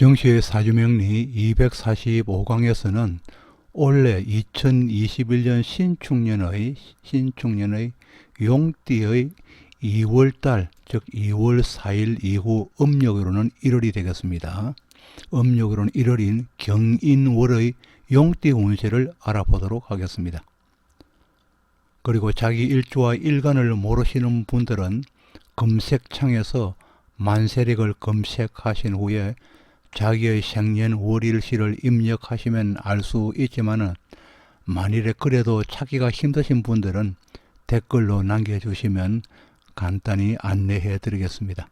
정시의 사주명리 245강에서는 올해 2021년 신축년의 신축년의 용띠의 2월달 즉 2월 4일 이후 음력으로는 1월이 되겠습니다. 음력으로는 1월인 경인월의 용띠 운세를 알아보도록 하겠습니다. 그리고 자기 일주와 일간을 모르시는 분들은 검색창에서 만세력을 검색하신 후에 자기의 생년 월일시를 입력하시면 알 수 있지만은 만일에 그래도 찾기가 힘드신 분들은 댓글로 남겨주시면 간단히 안내해 드리겠습니다.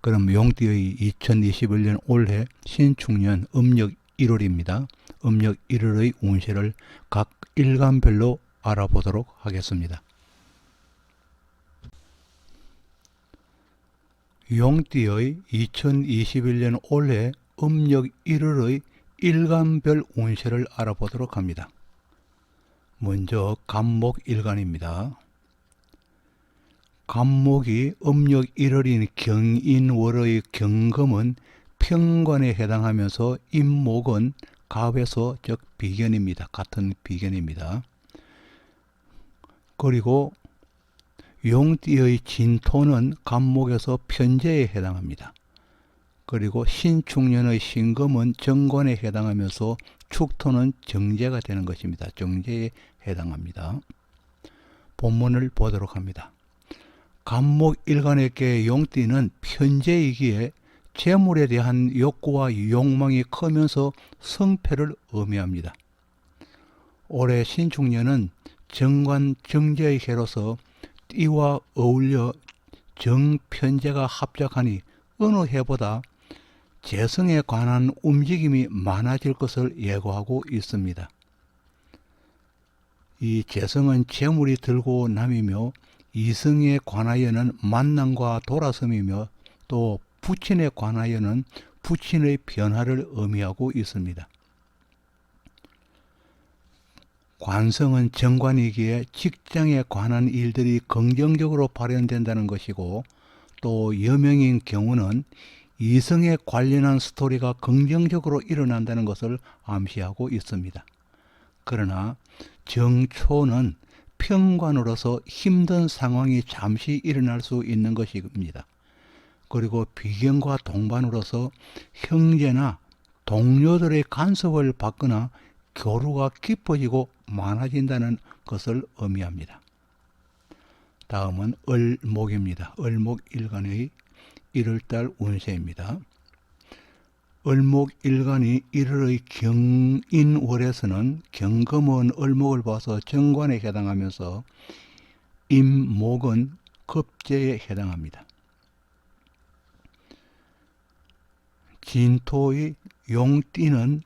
그럼 용띠의 2021년 올해 신축년 음력 1월입니다. 음력 1월의 운세를 각 일간별로 알아보도록 하겠습니다. 용띠의 2021년 올해 음력 1월의 일간별 운세를 알아보도록 합니다. 먼저 간목 일간입니다. 간목이 음력 1월인 경인월의 경금은 평관에 해당하면서 임목은 갑에서 즉 비견입니다. 같은 비견입니다. 그리고 용띠의 진토는 간목에서 편제에 해당합니다. 그리고 신축년의 신금은 정관에 해당하면서 축토는 정제가 되는 것입니다. 정제에 해당합니다. 본문을 보도록 합니다. 간목 일간에게 용띠는 편제이기에 재물에 대한 욕구와 욕망이 크면서 성패를 의미합니다. 올해 신축년은 정관 정제의 해로서 띠와 어울려 정편제가 합작하니 어느 해보다 재성에 관한 움직임이 많아질 것을 예고하고 있습니다. 이 재성은 재물이 들고 남이며 이성에 관하여는 만남과 돌아섬이며 또 부친에 관하여는 부친의 변화를 의미하고 있습니다. 관성은 정관이기에 직장에 관한 일들이 긍정적으로 발현된다는 것이고 또 여명인 경우는 이성에 관련한 스토리가 긍정적으로 일어난다는 것을 암시하고 있습니다. 그러나 정초는 평관으로서 힘든 상황이 잠시 일어날 수 있는 것입니다. 그리고 비견과 동반으로서 형제나 동료들의 간섭을 받거나 교류가 깊어지고 많아진다는 것을 의미합니다. 다음은 을목입니다. 을목 일간의 1월달 운세입니다. 을목 일간이 1월의 경인월에서는 경금은 을목을 봐서 정관에 해당하면서 임목은 급제에 해당합니다. 진토의 용띠는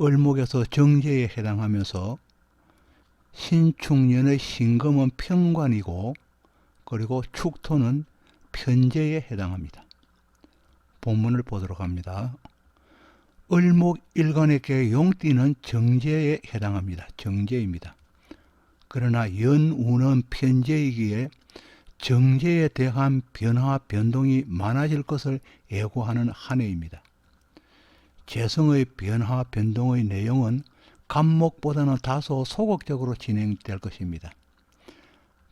을목에서 정제에 해당하면서 신축년의 신금은 평관이고 그리고 축토는 편제에 해당합니다. 본문을 보도록 합니다. 을목 일간에게 용띠는 정제에 해당합니다. 정제입니다. 그러나 연우는 편제이기에 정제에 대한 변화 변동이 많아질 것을 예고하는 한 해입니다. 재성의 변화 변동의 내용은 간목보다는 다소 소극적으로 진행될 것입니다.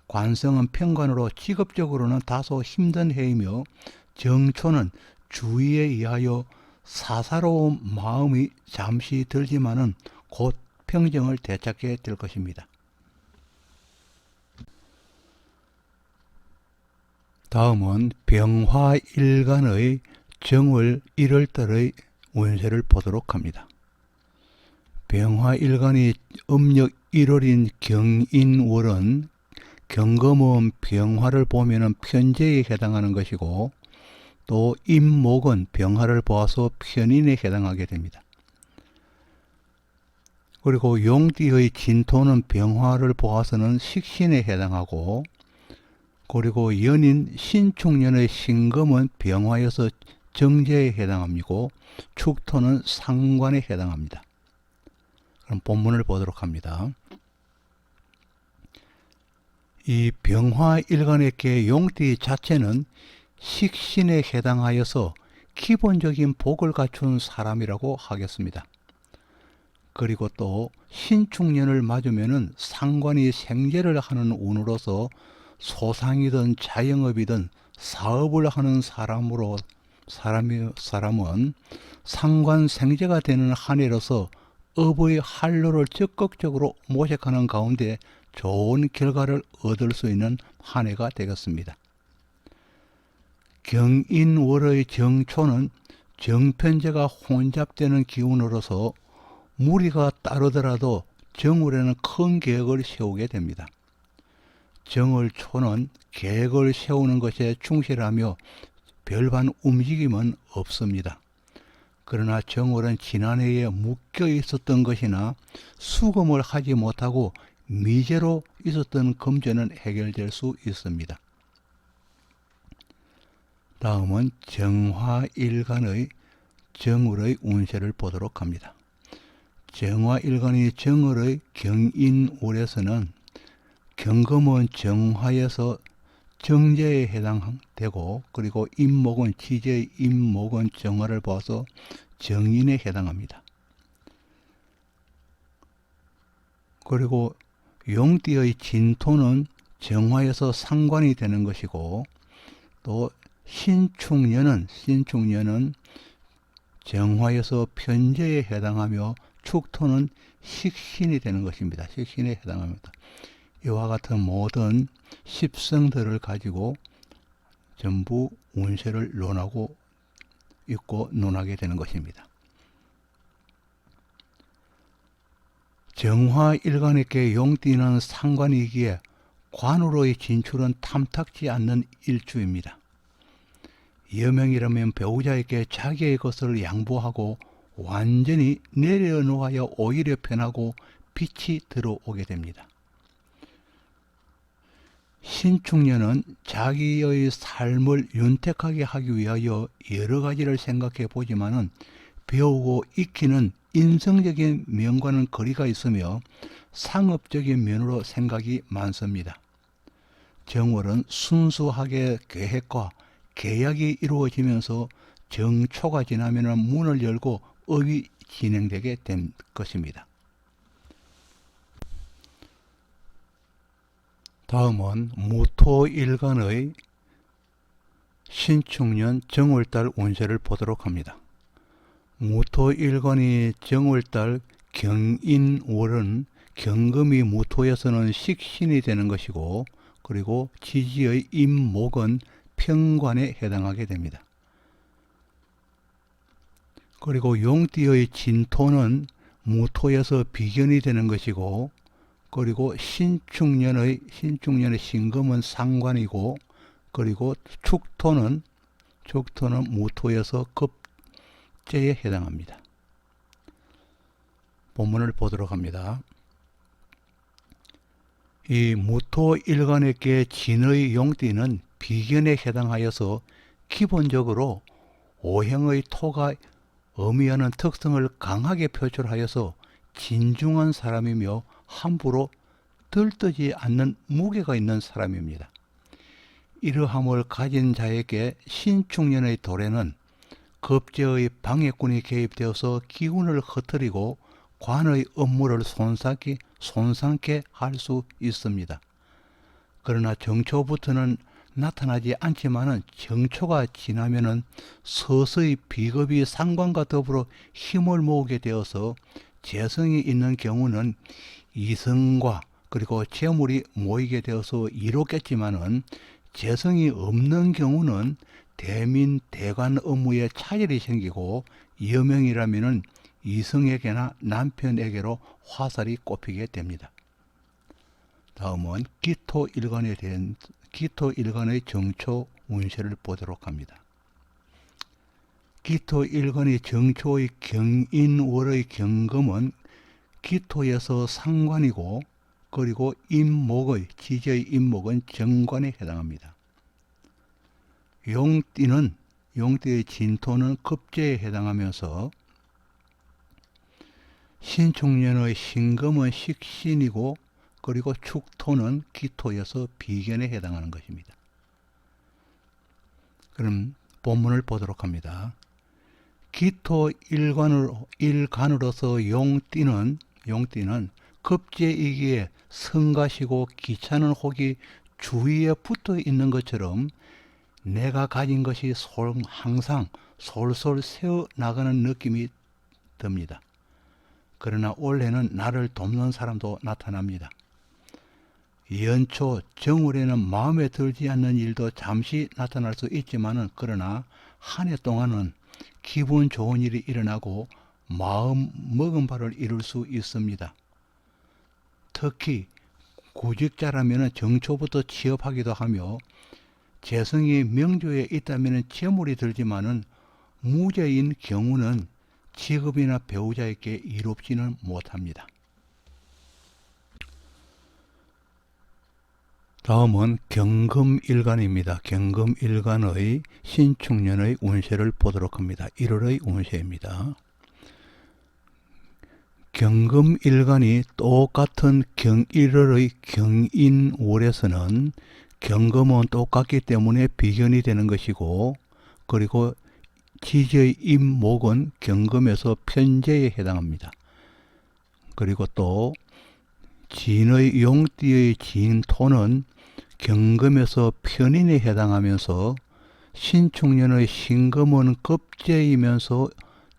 관성은 평관으로 직업적으로는 다소 힘든 해이며 정초는 주의에 의하여 사사로운 마음이 잠시 들지만은 곧 평정을 되찾게 될 것입니다. 다음은 병화일간의 정월 1월달의 운세를 보도록 합니다. 병화 일간이 음력 1월인 경인월은 경금은 병화를 보면은 편제에 해당하는 것이고 또 임목은 병화를 보아서 편인에 해당하게 됩니다. 그리고 용띠의 진토는 병화를 보아서는 식신에 해당하고 그리고 연인 신축년의 신금은 병화여서 정제에 해당합니고 축토는 상관에 해당합니다. 그럼 본문을 보도록 합니다. 이 병화 일간에게 용띠 자체는 식신에 해당하여서 기본적인 복을 갖춘 사람이라고 하겠습니다. 그리고 또 신축년을 맞으면은 상관이 생계를 하는 운으로서 소상이든 자영업이든 사업을 하는 사람으로 사람이 사람은 상관 생제가 되는 한 해로서 업의 활로를 적극적으로 모색하는 가운데 좋은 결과를 얻을 수 있는 한 해가 되겠습니다. 경인월의 정초는 정편제가 혼잡되는 기운으로서 무리가 따르더라도 정월에는 큰 계획을 세우게 됩니다. 정월초는 계획을 세우는 것에 충실하며 별반 움직임은 없습니다. 그러나 정월은 지난해에 묶여 있었던 것이나 수금을 하지 못하고 미제로 있었던 금전은 해결될 수 있습니다. 다음은 정화일간의 정월의 운세를 보도록 합니다. 정화일간의 정월의 경인월에서는 경금은 정화에서 정제에 해당되고 그리고 임목은 지제의 임목은 정화를 봐서 정인에 해당합니다. 그리고 용띠의 진토는 정화에서 상관이 되는 것이고 또 신축년은 신축년은 정화에서 편제에 해당하며 축토는 식신이 되는 것입니다. 식신에 해당합니다. 이와 같은 모든 십성들을 가지고 전부 운세를 논하고 있고 논하게 되는 것입니다. 정화 일간에게 용띠는 상관이기에 관으로의 진출은 탐탁지 않는 일주입니다. 여명이라면 배우자에게 자기의 것을 양보하고 완전히 내려놓아야 오히려 편하고 빛이 들어오게 됩니다. 신축년은 자기의 삶을 윤택하게 하기 위하여 여러 가지를 생각해 보지만은 배우고 익히는 인성적인 면과는 거리가 있으며 상업적인 면으로 생각이 많습니다. 정월은 순수하게 계획과 계약이 이루어지면서 정초가 지나면 문을 열고 업이 진행되게 된 것입니다. 다음은 무토일간의 신축년 정월달 운세를 보도록 합니다. 무토일간이 정월달 경인월은 경금이 무토에서는 식신이 되는 것이고 그리고 지지의 임목은 평관에 해당하게 됩니다. 그리고 용띠의 진토는 무토에서 비견이 되는 것이고 그리고 신축년의 신축년의 신금은 상관이고 그리고 축토는 축토는 무토에서 급제에 해당합니다. 본문을 보도록 합니다. 이 무토 일간에게 진의 용띠는 비견에 해당하여서 기본적으로 오행의 토가 의미하는 특성을 강하게 표출하여서 진중한 사람이며 함부로 들뜨지 않는 무게가 있는 사람입니다. 이러함을 가진 자에게 신축년의 도래는 급제의 방해꾼이 개입되어서 기운을 흩뜨리고 관의 업무를 손상케, 손상케 할 수 있습니다. 그러나 정초부터는 나타나지 않지만은 정초가 지나면은 서서히 비겁이 상관과 더불어 힘을 모으게 되어서 재성이 있는 경우는 이성과 그리고 재물이 모이게 되어서 이롭겠지만은 재성이 없는 경우는 대민 대관 업무에 차질이 생기고 여명이라면은 이성에게나 남편에게로 화살이 꼽히게 됩니다. 다음은 기토 일간에 대한 기토 일간의 정초 운세를 보도록 합니다. 기토 일간의 정초의 경인월의 경금은 기토에서 상관이고 그리고 임목의 지지의 임목은 정관에 해당합니다. 용띠는 용띠의 진토는 급제에 해당하면서 신축년의 신금은 식신이고 그리고 축토는 기토여서 비견에 해당하는 것입니다. 그럼 본문을 보도록 합니다. 기토 일관으로, 일간으로서 용띠는 용띠는 급제이기에 성가시고 귀찮은 혹이 주위에 붙어 있는 것처럼 내가 가진 것이 솔, 항상 솔솔 새어 나가는 느낌이 듭니다. 그러나 올해는 나를 돕는 사람도 나타납니다. 연초 정월에는 마음에 들지 않는 일도 잠시 나타날 수 있지만은 그러나 한 해 동안은 기분 좋은 일이 일어나고 마음 먹은 바를 이룰 수 있습니다. 특히 구직자라면 정초부터 취업하기도 하며 재성이 명조에 있다면 재물이 들지만은 무죄인 경우는 직업이나 배우자에게 이롭지는 못합니다. 다음은 경금일간입니다. 경금일간의 신축년의 운세를 보도록 합니다. 1월의 운세입니다. 경금일간이 똑같은 경 1월의 경인월에서는 경금은 똑같기 때문에 비견이 되는 것이고 그리고 지지의 임목은 경금에서 편제에 해당합니다. 그리고 또 진의 용띠의 진토는 경금에서 편인에 해당하면서 신축년의 신금은 급제이면서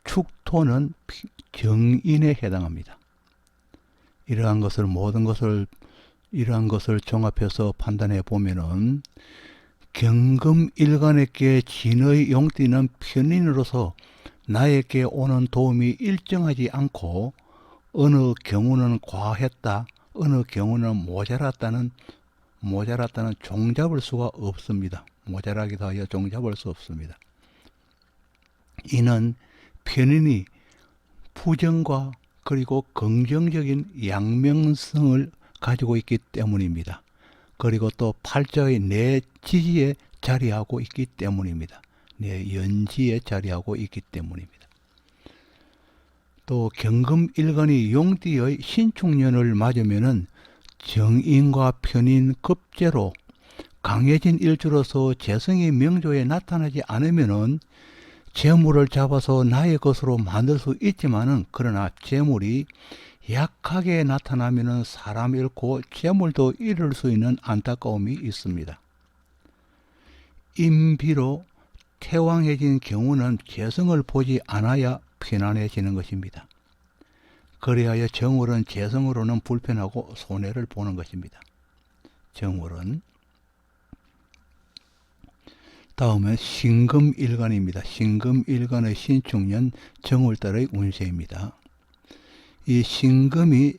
축토는 피- 정인에 해당합니다. 이러한 것을 모든 것을 이러한 것을 종합해서 판단해 보면은 경금 일간에게 진의 용띠는 편인으로서 나에게 오는 도움이 일정하지 않고 어느 경우는 과했다, 어느 경우는 모자랐다는 모자랐다는 종잡을 수가 없습니다. 모자라기도 하여 종잡을 수 없습니다. 이는 편인이 부정과 그리고 긍정적인 양명성을 가지고 있기 때문입니다. 그리고 또 팔자의 내 지지에 자리하고 있기 때문입니다. 내 연지에 자리하고 있기 때문입니다. 또 경금 일간이 용띠의 신축년을 맞으면은 정인과 편인 급제로 강해진 일주로서 재성이 명조에 나타나지 않으면은 재물을 잡아서 나의 것으로 만들 수 있지만은 그러나 재물이 약하게 나타나면은 사람 잃고 재물도 잃을 수 있는 안타까움이 있습니다. 임비로 태왕해진 경우는 재성을 보지 않아야 편안해지는 것입니다. 그리하여 정월은 재성으로는 불편하고 손해를 보는 것입니다. 정월은 다음은 신금일간입니다. 신금일간의 신축년 정월달의 운세입니다. 이 신금이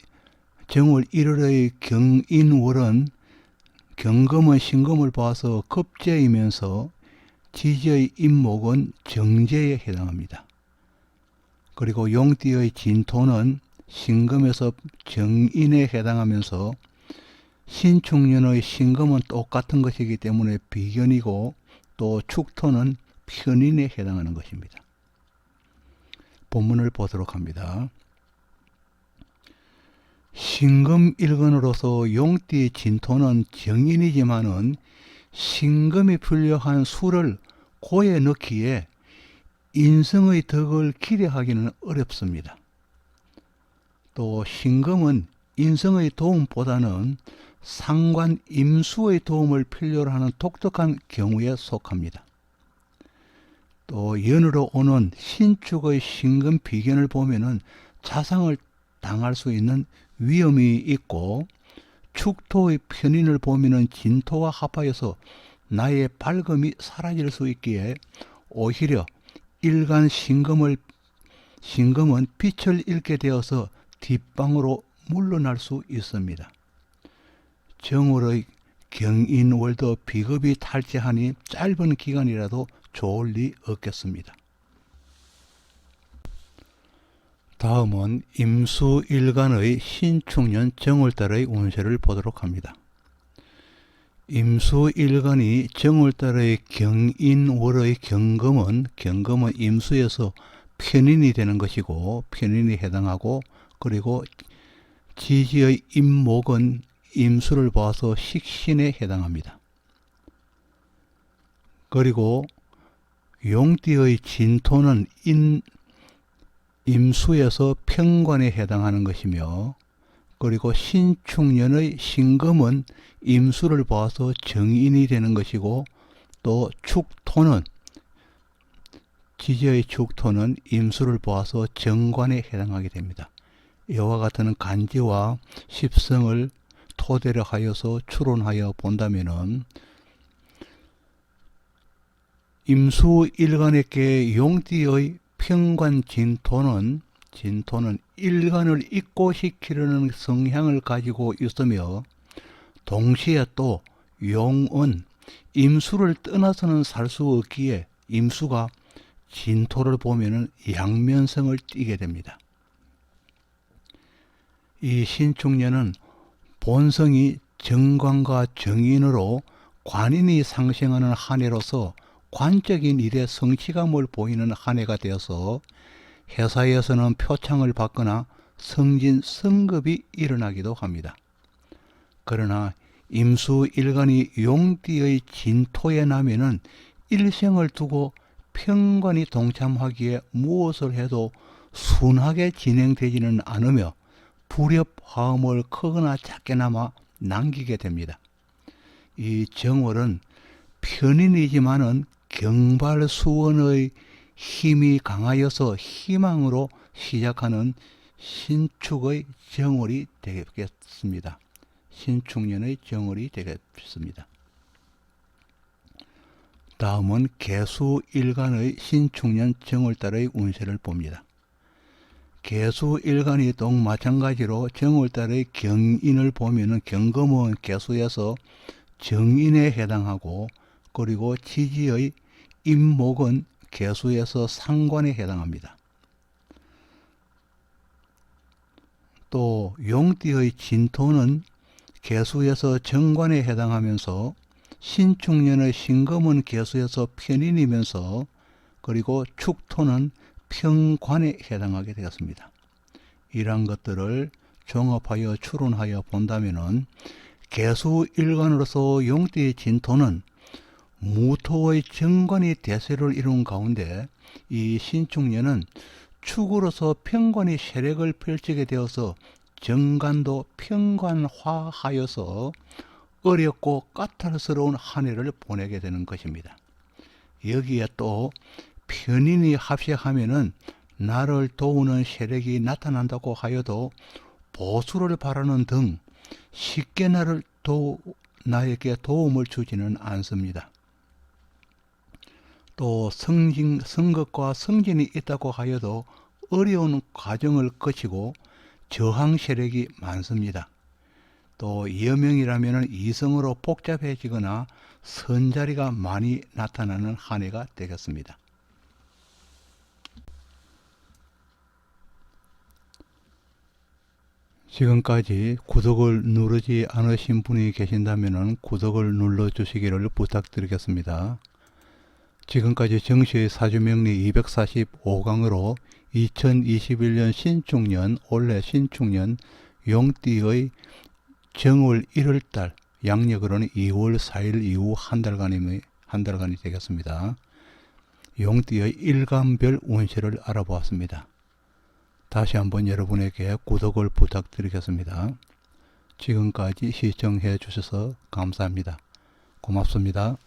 정월 1월의 경인월은 경금은 신금을 봐서 급제이면서 지지의 임목은 정제에 해당합니다. 그리고 용띠의 진토는 신금에서 정인에 해당하면서 신축년의 신금은 똑같은 것이기 때문에 비견이고 또 축토는 편인에 해당하는 것입니다. 본문을 보도록 합니다. 신금 일근으로서 용띠 진토는 정인이지만은 신금이 풀려한 수를 고에 넣기에 인성의 덕을 기대하기는 어렵습니다. 또 신금은 인성의 도움보다는 상관 임수의 도움을 필요로 하는 독특한 경우에 속합니다. 또 연으로 오는 신축의 신금 비견을 보면은 자상을 당할 수 있는 위험이 있고 축토의 편인을 보면은 진토와 합하여서 나의 밝음이 사라질 수 있기에 오히려 일간 신금을 신금은 빛을 잃게 되어서 뒷방으로 물러날 수 있습니다. 정월의 경인월도 비급이 탈제하니 짧은 기간이라도 좋을 리 없겠습니다. 다음은 임수일간의 신축년 정월달의 운세를 보도록 합니다. 임수일간이 정월달의 경인월의 경금은 경금은 임수에서 편인이 되는 것이고 편인이 해당하고 그리고 지지의 임목은 임수를 봐서 식신에 해당합니다. 그리고 용띠의 진토는 인, 임수에서 평관에 해당하는 것이며 그리고 신축년의 신금은 임수를 보아서 정인이 되는 것이고 또 축토는 지지의 축토는 임수를 보아서 정관에 해당하게 됩니다. 이와 같은 간지와 십성을 토대로 하여서 추론하여 본다면은 임수 일간에게 용띠의 평관 진토는 진토는 일간을 입고시키려는 성향을 가지고 있으며 동시에 또 용은 임수를 떠나서는 살 수 없기에 임수가 진토를 보면은 양면성을 띠게 됩니다. 이 신축년은 본성이 정관과 정인으로 관인이 상생하는 한 해로서 관적인 일에 성취감을 보이는 한 해가 되어서 회사에서는 표창을 받거나 성진 성급이 일어나기도 합니다. 그러나 임수 일간이 용띠의 진토에 나면은 일생을 두고 평관이 동참하기에 무엇을 해도 순하게 진행되지는 않으며 불협화음을 크거나 작게나마 남기게 됩니다. 이 정월은 편인이지만은 경발수원의 힘이 강하여서 희망으로 시작하는 신축의 정월이 되겠습니다. 신축년의 정월이 되겠습니다. 다음은 개수일간의 신축년 정월달의 운세를 봅니다. 개수 일간이 동 마찬가지로 정월달의 경인을 보면은 경금은 개수에서 정인에 해당하고 그리고 지지의 임목은 개수에서 상관에 해당합니다. 또 용띠의 진토는 개수에서 정관에 해당하면서 신축년의 신금은 개수에서 편인이면서 그리고 축토는 평관에 해당하게 되었습니다. 이러한 것들을 종합하여 추론하여 본다면은 개수 일간으로서 용띠의 진토는 무토의 정관이 대세를 이룬 가운데 이 신축년은 축으로서 평관이 세력을 펼치게 되어서 정관도 평관화하여서 어렵고 까탈스러운 한 해를 보내게 되는 것입니다. 여기에 또 편인이 합세하면은 나를 도우는 세력이 나타난다고 하여도 보수를 바라는 등 쉽게 나를 도 나에게 도움을 주지는 않습니다. 또 성진, 성급과 성진이 있다고 하여도 어려운 과정을 거치고 저항 세력이 많습니다. 또 여명이라면 이성으로 복잡해지거나 선자리가 많이 나타나는 한 해가 되겠습니다. 지금까지 구독을 누르지 않으신 분이 계신다면 구독을 눌러 주시기를 부탁드리겠습니다. 지금까지 정시의 사주명리 245강으로 2021년 신축년 올해 신축년 용띠의 정월 1월달 양력으로는 2월 4일 이후 한 달간이 한 달간이 되겠습니다. 용띠의 일간별 운세를 알아보았습니다. 다시 한번 여러분에게 구독을 부탁드리겠습니다. 지금까지 시청해 주셔서 감사합니다. 고맙습니다.